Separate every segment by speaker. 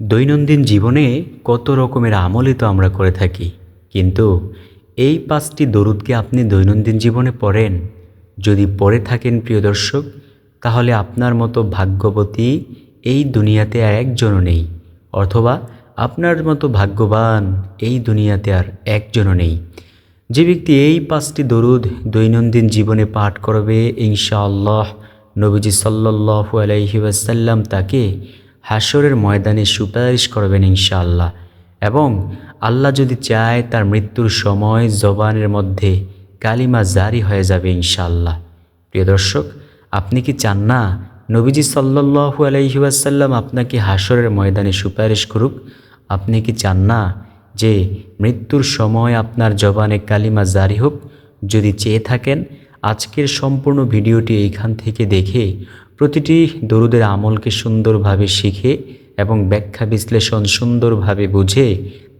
Speaker 1: দৈনন্দিন জীবনে কত রকমের আমলই তো আমরা করে থাকি। কিন্তু এই পাঁচটি দরুদকে আপনি দৈনন্দিন জীবনে পড়েন, যদি পড়ে থাকেন প্রিয় দর্শক, তাহলে আপনার মতো ভাগ্যবতী এই দুনিয়াতে আর একজনও নেই, অথবা আপনার মতো ভাগ্যবান এই দুনিয়াতে আর একজনও নেই। যে ব্যক্তি এই পাঁচটি দরুদ দৈনন্দিন জীবনে পাঠ করবে, ইনশাআল্লাহ নবীজি সাল্লাল্লাহু আলাইহি ওয়াসাল্লাম তাকে হাসরের ময়দানে সুপারিশ করবেন ইনশাআল্লাহ। এবং আল্লাহ যদি চায় তার মৃত্যুর সময় জবানের মধ্যে কালিমা জারি হয়ে যাবে ইনশাআল্লাহ। প্রিয় দর্শক, আপনি কি চান না নবীজি সাল্লাল্লাহু আলাইহি ওয়াসাল্লাম আপনাকে হাসরের ময়দানে সুপারিশ করুক? আপনি কি চান না যে মৃত্যুর সময় আপনার জবানে কালিমা জারি হোক? যদি চেয়ে থাকেন, আজকের সম্পূর্ণ ভিডিওটি এইখান থেকে দেখে প্রতিটি দরুদের আমলকে সুন্দরভাবে শিখে এবং ব্যাখ্যা বিশ্লেষণ সুন্দরভাবে বুঝে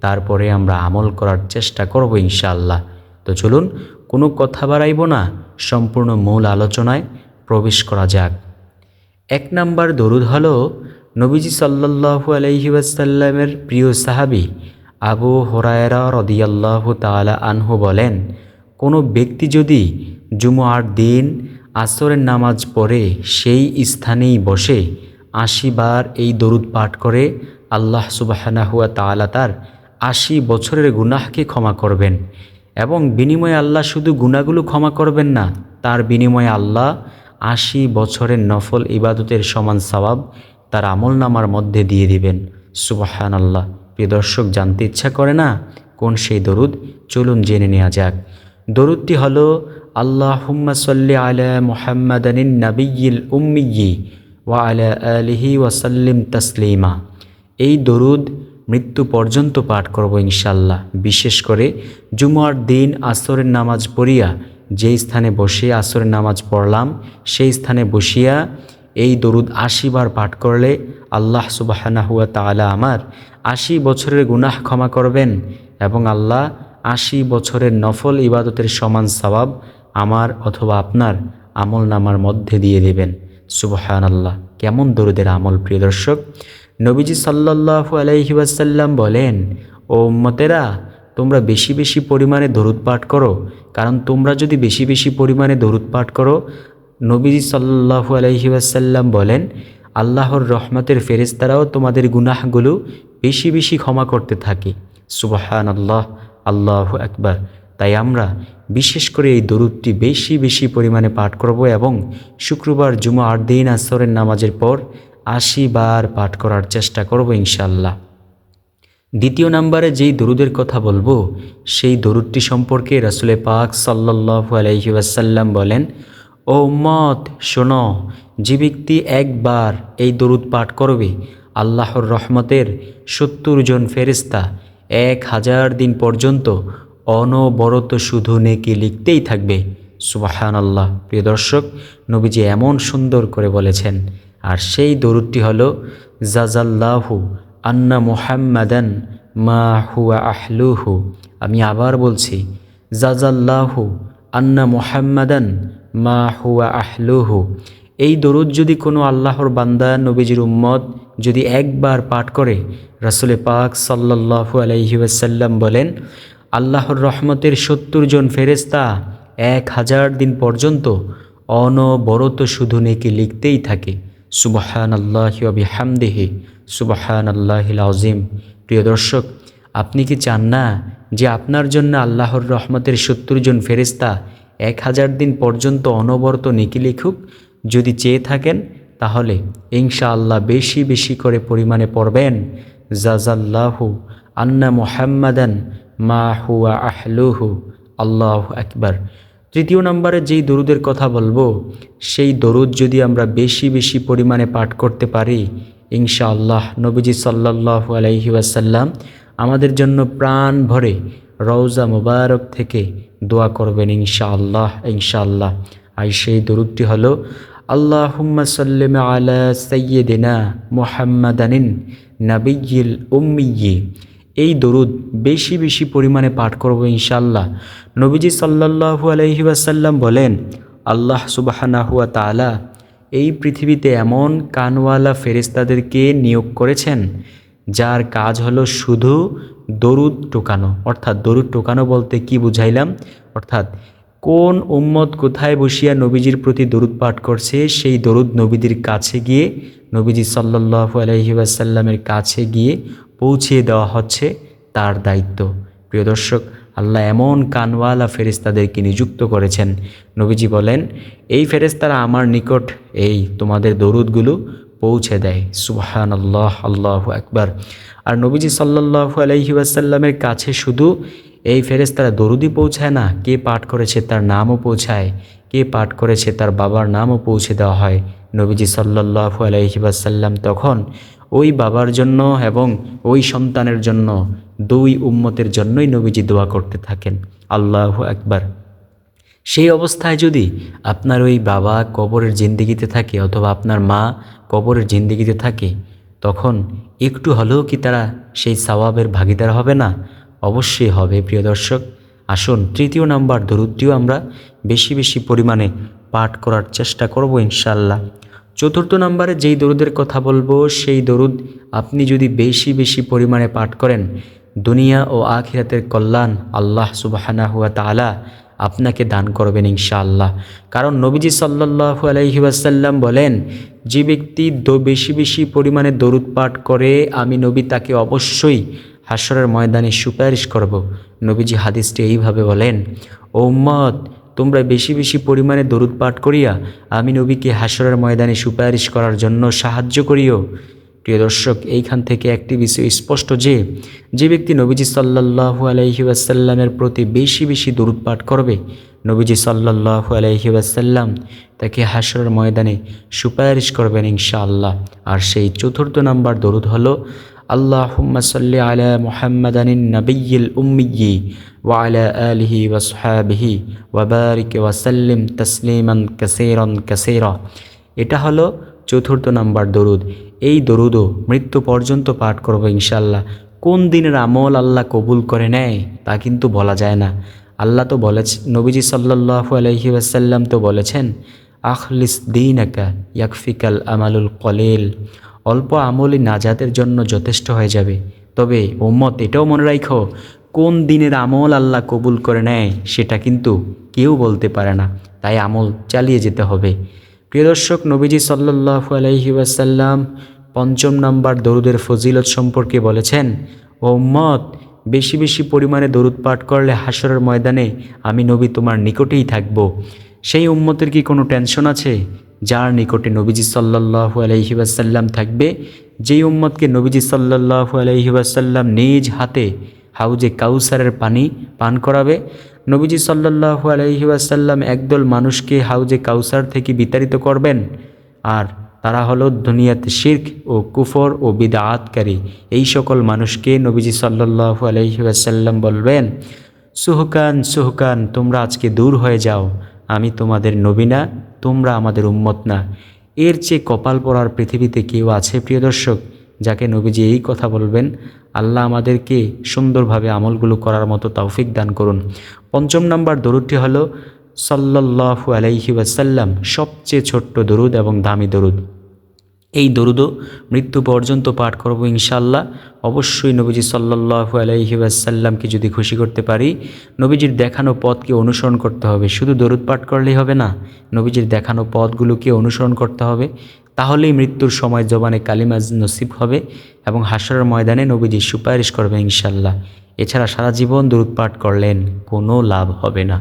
Speaker 1: তারপরে আমরা আমল করার চেষ্টা করব ইনশাআল্লাহ। তো চলুন, কোনো কথা বাড়াইব না, সম্পূর্ণ মূল আলোচনায় প্রবেশ করা যাক। এক নাম্বার দরুদ হল, নবীজি সাল্লাল্লাহু আলাইহি ওয়াসাল্লামের প্রিয় সাহাবী আবু হরায়রা রদিয়াল্লাহ তাআলা আনহু বলেন, কোনো ব্যক্তি যদি জুমুয়ার দিন আসরের নামাজ পড়ে সেই স্থানেই বসে আশি বার এই দরুদ পাঠ করে আল্লাহ সুবাহানাহুয়া তাআলা তার আশি বছরের গুনাহকে ক্ষমা করবেন এবং বিনিময়ে আল্লাহ শুধু গুণাগুলো ক্ষমা করবেন না, তার বিনিময়ে আল্লাহ আশি বছরের নফল ইবাদতের সমান সওয়াব তার আমল নামার মধ্যে দিয়ে দিবেন। সুবাহান আল্লাহ প্রিয় দর্শক, জানতে ইচ্ছা করে না কোন সেই দরুদ? চলুন জেনে নেওয়া যাক। দরুদটি হল আলা আলিহি ওয়াসাল্লিম তাসলিমা। এই দরুদ মৃত্যু পর্যন্ত পাঠ করব ইনশাল্লাহ বিশেষ করে জুমার দিন আসরের নামাজ পড়িয়া যেই স্থানে বসে আসরের নামাজ পড়লাম, সেই স্থানে বসিয়া এই দরুদ আশি বার পাঠ করলে আল্লাহ সুবাহানা হুয়া তালা আমার আশি বছরের গুনাহ ক্ষমা করবেন এবং আল্লাহ আশি বছরের নফল ইবাদতের সমান সবাব আমার অথবা আপনার আমল নামার মধ্যে দিয়ে দেবেন। সুবহান আল্লাহ কেমন দরুদের আমল, প্রিয় দর্শক? নবীজি সাল্লাল্লাহু আলাইহি ওয়াসাল্লাম বলেন, ও উম্মতেরা, তোমরা বেশি বেশি পরিমাণে দরুদ পাঠ করো। কারণ তোমরা যদি বেশি বেশি পরিমাণে দরুদ পাঠ করো, নবীজি সাল্লাল্লাহু আলাইহি ওয়াসাল্লাম বলেন, আল্লাহর রহমতের ফেরেস্তারাও তোমাদের গুনাহগুলো বেশি বেশি ক্ষমা করতে থাকে। সুবহান আল্লাহ আল্লাহ একবার তাই আমরা বিশেষ করে এই দরুদটি বেশি বেশি পরিমাণে পাঠ করব এবং শুক্রবার জুমা আট দিন আসরের নামাজের পর আশি বার পাঠ করার চেষ্টা করব ইনশাল্লাহ দ্বিতীয় নাম্বারে যেই দরুদের কথা বলব, সেই দরুদটি সম্পর্কে রাসুলে পাক সাল্লাল্লাহু আলাইহি ওয়াসাল্লাম বলেন, ও মত শোনো, যে ব্যক্তি একবার এই দরুদ পাঠ করবে, আল্লাহর রহমতের সত্তর জন ফেরিস্তা এক হাজার দিন পর্যন্ত অনবরত শুধু নেকি লিখতেই থাকবে। সুবাহান আল্লাহ প্রিয় দর্শক, নবীজি এমন সুন্দর করে বলেছেন, আর সেই দরুদটি হল, জাজাল্লাহু আন্না মুহাম্মাদান মা হুয়া আহলুহু। আমি আবার বলছি, জাজাল্লাহু আন্না মুহাম্মাদান মা হুয়া আহলুহু। এই দরুদ যদি কোনো আল্লাহর বান্দা, নবীজির উম্মত যদি একবার পাঠ করে, রাসুলে পাক সাল্লাল্লাহু আলাইহি ওয়াসাল্লাম বলেন আল্লাহর রহমতের সত্তর জন ফেরেস্তা এক হাজার দিন পর্যন্ত অনবরত শুধু নেকি লিখতেই থাকে। সুবহান আল্লাহ হামদেহে সুবহান আল্লাহিল আজিম প্রিয় দর্শক, আপনি কি চান না যে আপনার জন্য আল্লাহর রহমতের সত্তর জন ফেরিস্তা এক হাজার দিন পর্যন্ত অনবরত নেকি লিখুক? যদি চেয়ে থাকেন, তাহলে ইনশা আল্লাহ বেশি বেশি করে পরিমাণে পড়বেন। জাজাল্লাহু আন্না মুহাম্মাদান মা হুয়া আহলুহু, আল্লাহ আকবার। তৃতীয় নম্বরে যেই দরুদের কথা বলব, সেই দরুদ যদি আমরা বেশি বেশি পরিমাণে পাঠ করতে পারি, ইনশাআল্লাহ নবীজি সাল্লাহ আলাইহি ওয়াসাল্লাম আমাদের জন্য প্রাণ ভরে রওজা মুবারক থেকে দোয়া করবেন ইনশাআল্লাহ ইনশাআল্লাহ। আর সেই দরুদটি হলো, আল্লাহুম্মা সাল্লিম আলা সৈয়দিনা মুহাম্মাদানিন নাবিয়িল উম্মিয়ি এই দরুদ বেশি বেশি পরিমাণে পাঠ করব ইনশাল্লাহ নবীজি সাল্লাল্লাহু আলাইহি ওয়াসাল্লাম বলেন, আল্লাহ সুবাহানাহুয়া তাআলা এই পৃথিবীতে এমন কানওয়ালা ফেরেস্তাদেরকে নিয়োগ করেছেন, যার কাজ হলো শুধু দরুদ টোকানো। অর্থাৎ দরুদ টোকানো বলতে কি বুঝাইলাম? অর্থাৎ কোন উম্মত কোথায় বসিয়া নবীজির প্রতি দরুদ পাঠ করছে, সেই দরুদ নবীদের কাছে গিয়ে, নবীজি সাল্লাহ আলহি ওয়াসাল্লামের কাছে গিয়ে পৌঁছিয়ে দেওয়া হচ্ছে তার দায়িত্ব। প্রিয় দর্শক, আল্লাহ এমন কানওয়ালা ফেরেস্তাদেরকে নিযুক্ত করেছেন। নবীজি বলেন, এই ফেরেস্তারা আমার নিকট এই তোমাদের দরুদগুলো পৌঁছে দেয়। সুবহান আল্লাহ আল্লাহ একবার আর নবীজি সাল্লাহ আলহি ওয়াসাল্লামের কাছে শুধু এই ফেরেস্তারা দরুদি পৌঁছায় না, কে পাঠ করেছে তার নামও পৌঁছায়, কে পাঠ করেছে তার বাবার নামও পৌঁছে দেওয়া হয়। নবীজি সাল্লাহ আলহিবাসাল্লাম তখন ওই বাবার জন্য এবং ওই সন্তানের জন্য দুই উম্মতের জন্যই নবীজি দোয়া করতে থাকেন। আল্লাহ একবার সেই অবস্থায় যদি আপনার ওই বাবা কবরের জিন্দিগিতে থাকে অথবা আপনার মা কবরের জিন্দিগিতে থাকে, তখন একটু হলেও কি তারা সেই সওয়াবের ভাগিদার হবে না? অবশ্যই হবে, প্রিয় দর্শক। আসুন, তৃতীয় নাম্বার দরুদটিও আমরা বেশি বেশি পরিমাণে পাঠ করার চেষ্টা করব ইনশাল্লাহ চতুর্থ নম্বরে যেই দরুদের কথা বলব, সেই দরুদ আপনি যদি বেশি বেশি পরিমাণে পাঠ করেন, দুনিয়া ও আখিরাতের কল্যাণ আল্লাহ সুবাহানা হুয়া তালা আপনাকে দান করবেন ইনশাআল্লাহ। কারণ নবীজি সাল্লাহু আলহিবাসাল্লাম বলেন, যে ব্যক্তি বেশি বেশি পরিমাণে দরুদ পাঠ করে, আমি নবী তাকে অবশ্যই হাসরের ময়দানে সুপারিশ করব। নবীজি হাদিসটি এইভাবে বলেন, ও উম্মত তোমরা বেশি বেশি পরিমাণে দরুদ পাঠ করিয়া আমি নবীকে হাসরের ময়দানে সুপারিশ করার জন্য সাহায্য করিও। প্রিয় দর্শক, এইখান থেকে একটি বিষয় স্পষ্ট যে যে ব্যক্তি নবীজি সাল্লাহু আলহি ওয়াসাল্লামের প্রতি বেশি বেশি দরুদ পাঠ করবে, নবীজি সাল্লাহু আলহি ওয়াসাল্লাম তাকে হাসরের ময়দানে সুপারিশ করবেন ইনশাআল্লাহ। আর সেই চতুর্থ নাম্বার দরুদ হলো اللهم صل على محمد النبي الأمي وعلى آله وصحابه وبارك وسلم تسليما كثيرا كثيرا এটা হলো চতুর্থ নাম্বার দরুদ এই দরুদও মৃত্যু পর্যন্ত পাঠ করবো ইনশাল্লাহ কোন দিনের আমল আল্লাহ কবুল করে নেয় তা কিন্তু বলা যায় না আল্লাহ তো বলেছে নবীজি সাল্লাহু আলহি ওয়াসাল্লাম তো বলেছেন আখলিস দিন একা ইয়াকফিকাল আমালুল কলেল অল্প আমলই নাজাতের জন্য যথেষ্ট হয়ে যাবে। তবে ওম্মত এটাও মনে রাখো কোন দিনের আমল আল্লাহ কবুল করে নেয়, সেটা কিন্তু কেউ বলতে পারে না। তাই আমল চালিয়ে যেতে হবে। প্রিয় দর্শক, নবীজি সাল্লু আলহি ওয়াসাল্লাম পঞ্চম নাম্বার দরুদের ফজিলত সম্পর্কে বলেছেন ওম্মত বেশি বেশি পরিমাণে দরুদ পাঠ করলে হাসরের ময়দানে আমি নবী তোমার নিকটেই থাকব। সেই উম্মতের কি কোনো টেনশন আছে? যার নিকটে নবীজি সাল্লাহু আলহি ওয়াসাল্লাম থাকবে, যেই উম্মতকে নবীজি সাল্লাহু আলহি ওয়াসাল্লাম নিজ হাতে হাউজে কাউসারের পানি পান করাবে, নবীজি সাল্লাহু আলহি ওয়াসাল্লাম একদল মানুষকে হাউজে কাউসার থেকে বিতাড়িত করবেন। আর তারা হলো দুনিয়াতে শির্ক ও কুফর ও বিদাতকারী। এই সকল মানুষকে নবীজি সাল্লাহু আলহি ওয়াসাল্লাম বলবেন, সুহকান সুহকান, তোমরা আজকে দূর হয়ে যাও। আমি তোমাদের নবী না, তোমরা আমাদের উম্মত না। এর চেয়ে কপাল পড়ার পৃথিবীতে কেউ আছে, প্রিয় দর্শক, যাকে নবীজি এই কথা বলবেন, আল্লাহ আমাদেরকে সুন্দরভাবে আমলগুলো করার মতো তৌফিক দান করুন। পঞ্চম নম্বর দরুদটি হলো সাল্লাহু আলাইহি ওয়াসাল্লাম, সবচেয়ে ছোট্ট দরুদ এবং দামি দরুদ। এই দরুদও মৃত্যু পর্যন্ত পাঠ করব ইনশাল্লাহ। অবশ্যই নবীজি সাল্লাহু আলাইহি ওয়াসাল্লামকে যদি খুশি করতে পারি, নবীজির দেখানো পথকে অনুসরণ করতে হবে। শুধু দরুদ পাঠ করলেই হবে না, নবীজির দেখানো পথগুলোকে অনুসরণ করতে হবে। তাহলেই মৃত্যুর সময় জবানে কালিমাজ নসিব হবে এবং হাসরের ময়দানে নবীজি সুপারিশ করবে ইনশাল্লাহ। এছাড়া সারা জীবন দরুদ পাঠ করলেন, কোনো লাভ হবে না।